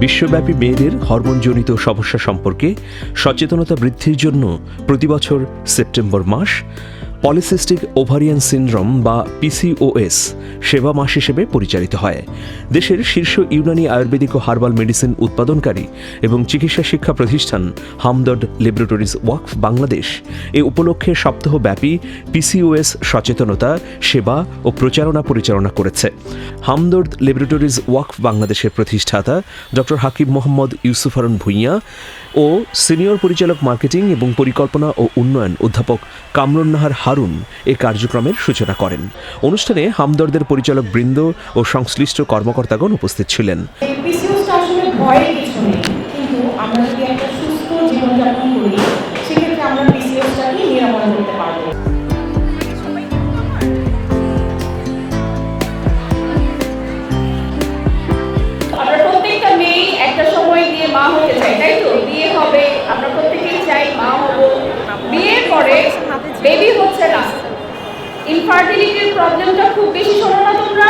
বিশ্বব্যাপী মেয়েদের হরমোনজনিত সমস্যা সম্পর্কে সচেতনতা বৃদ্ধির জন্য প্রতিবছর সেপ্টেম্বর মাস পলিসিস্টিক ওভারিয়ান সিনড্রোম বা পিসিওএস সেবা মাস হিসেবে পরিচালিত হয়। দেশের শীর্ষ ইউনানি আয়ুর্বেদিক ও হার্বাল মেডিসিন উৎপাদনকারী এবং চিকিৎসা শিক্ষা প্রতিষ্ঠান হামদর্দ ল্যাবরেটরিজ ওয়াকফ বাংলাদেশ এ উপলক্ষে সপ্তাহব্যাপী পিসিওএস সচেতনতা, সেবা ও প্রচারণা পরিচালনা করেছে। হামদর্দ ল্যাবরেটরিজ ওয়াকফ বাংলাদেশের প্রতিষ্ঠাতা ডক্টর হাকিব মোহাম্মদ ইউসুফারন ভুঁইয়া ও সিনিয়র পরিচালক মার্কেটিং এবং পরিকল্পনা ও উন্নয়ন অধ্যাপক কামরুন নাহার হারুন এ কার্যক্রমের সূচনা করেন। অনুষ্ঠানে হামদর্দের পরিচালক বৃন্দ ও সংশ্লিষ্ট কর্মকর্তাগণ উপস্থিত ছিলেন। আমরা যদি একটা সুস্থ জীবনযাপন করি ইনফার্টিলিটির প্রবলেমটা খুব বেশি শোনো না তোমরা।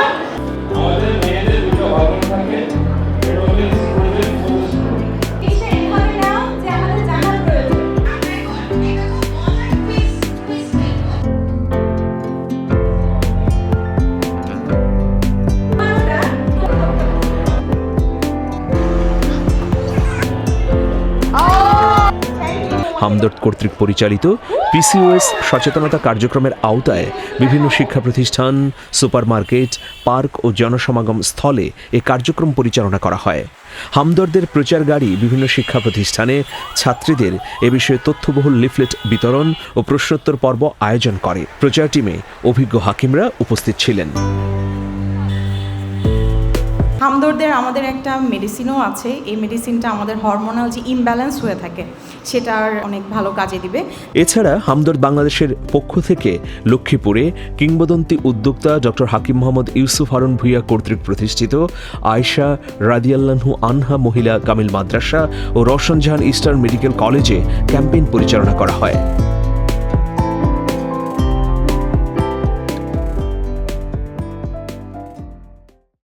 হামদর্দ কর্তৃক পরিচালিত পিসিওএস সচেতনতা কার্যক্রমের আওতায় বিভিন্ন শিক্ষা প্রতিষ্ঠান, সুপারমার্কেট, পার্ক ও জনসমাগম স্থলে এ কার্যক্রম পরিচালনা করা হয়। হামদর্দের প্রচার গাড়ি বিভিন্ন শিক্ষা প্রতিষ্ঠানে ছাত্রীদের এ বিষয়ে তথ্যবহুল লিফলেট বিতরণ ও প্রশ্নোত্তর পর্ব আয়োজন করে। প্রচার টিমে অভিজ্ঞ হাকিমরা উপস্থিত ছিলেন। হামদর্দের আমাদের একটা মেডিসিনও আছে। এই মেডিসিনটা আমাদের হরমোনাল যে ইমব্যালেন্স হয়ে থাকে সেটার অনেক ভালো কাজে দিবে। এছাড়া হামদর্দ বাংলাদেশের পক্ষ থেকে লক্ষ্মীপুরে কিংবদন্তি উদ্যোক্তা ডক্টর হাকিম মোহাম্মদ ইউসুফ হারুন ভুইয়া কর্তৃক প্রতিষ্ঠিত আয়শা রাদিয়াল্লাহু আনহা মহিলা কামিল মাদ্রাসা ও রশন জাহান ইস্টার্ন মেডিকেল কলেজে ক্যাম্পেইন পরিচালনা করা হয়।